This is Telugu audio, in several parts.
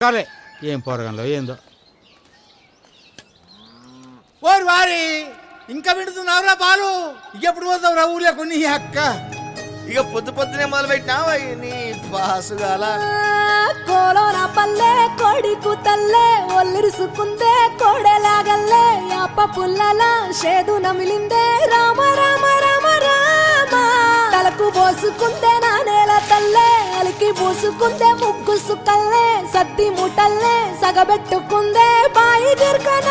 కాలే. ఏం పోరగంలో ఏందో. ఓరి వారి ఇంకా వింటున్నావురా పాలు ఎప్పుడు పోతావురా ఊర్లో కొన్ని అక్క? ఇక పొద్దు పొద్దునే మొదలు పెట్టినావా నీ బాసుగాల కోలోన పల్లె కోడి కూతల్లే ఒల్లిరుసుకుందే కోడెలాగల్లే యాప పుల్లల షేదు నమిలిందే రామ రామ రామ రామ. తలకు పోసుకుందే నా నేల తల్లే అలికి పూసుకుందే ముగ్గు సుక్కల్లే సద్ది ముటల్లే సగబెట్టుకుందే బాయి దిర్కన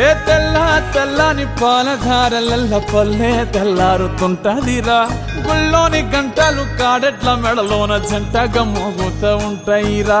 ఏ తెల్ల తెల్లని పాలధారలల్ల పల్లె తెల్లారుతుంటదిరా. గుళ్ళోని గంటలు కాడెట్ల మెడలోన జంటగా మోగుతూ ఉంటాయిరా.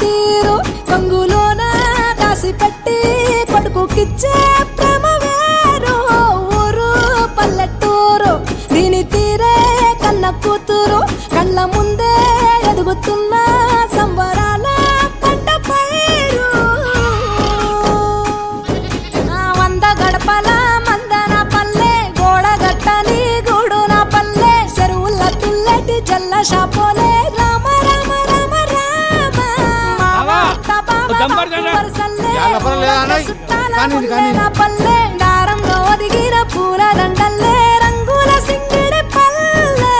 తీరు కంగులోన దాసి పెట్టి కొడుకుకిచ్చే ప్రేమ వేరు. ఊరు పల్లెటూరు దీని తీరే కన్న కూతురు. కళ్ళ ముందే ఎదుగుతున్న సంబరాల పంట పైరు. ఆ వంద గడపల మందన పల్లె గోడ గూడున పల్లె. చెరువుల తుల్లటి జల్ల షాపోలే రామ దారంలో ఒదిగిన పూల దండల్లే రంగుల సింగిడి పల్లె.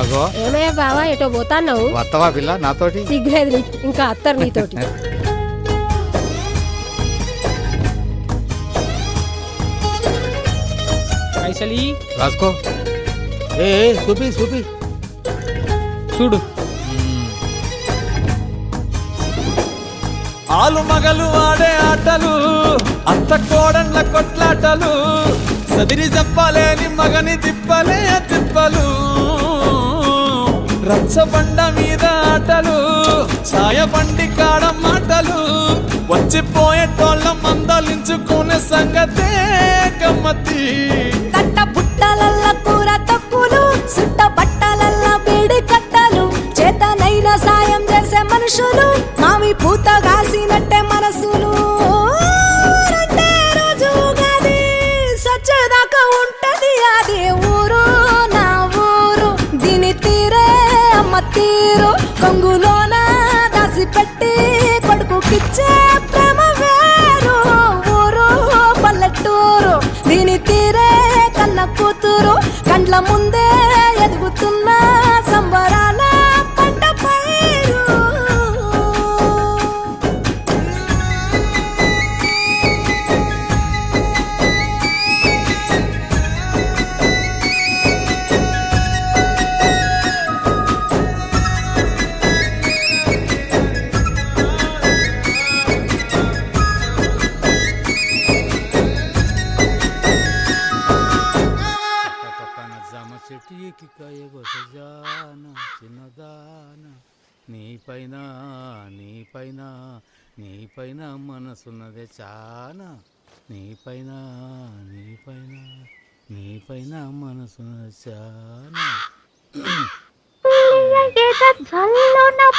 అగో. ఏమయ్య బావా ఎటో పోతాన్నావు? వత్తవా పిల్ల నాతోటి? సిగ్గులేదు నీకు ఇంకా అత్తరు నీతోటి. పైసలి రాసుకో. ఏ ఏ, చూపి చూపి చూడు. ఆలు మగలు ఆడే ఆటలు అత్త కోడన్ల కొట్లాటలు సదిరి చెప్పలేని మగని తిప్పలే తిప్పలు. రచ్చబండ మీద ఆటలు ఛాయ బండి కాడ మాటలు వచ్చిపోయేటోళ్ళ మందలించుకునే సంగతే గమ్మతి తట్ట పుట్టలల్ల కూర తక్కులు సుట్ట బట్టలల్ల బీడి కట్టలు చేతనైన సాయం చేసే మనుషులు మావి పూత కాసినట్టే మనసులు. రెండే రోజు ఉగాది, సచ్చేదాకా ఉంటది అది ఊరు నా ఊరు. దీని తీరే అమ్మ తీరు కొంగులోన దాసిపెట్టి కొడుకు కొడుకుకిచ్చే ప్రేమ వేరు. ఊరు పల్లెటూరు దీని తీరే కన్న కూతురు. కండ్ల ముందే ఎదుగుతున్న సంబరాల చెట్టు ఎక్కి చిన్నదాన. నీ పైన నీ పైన నీ పైన మనసున్నదే చానా. నీ పైన నీ పైన నీ పైన మనసున్నది చానా. జల్లున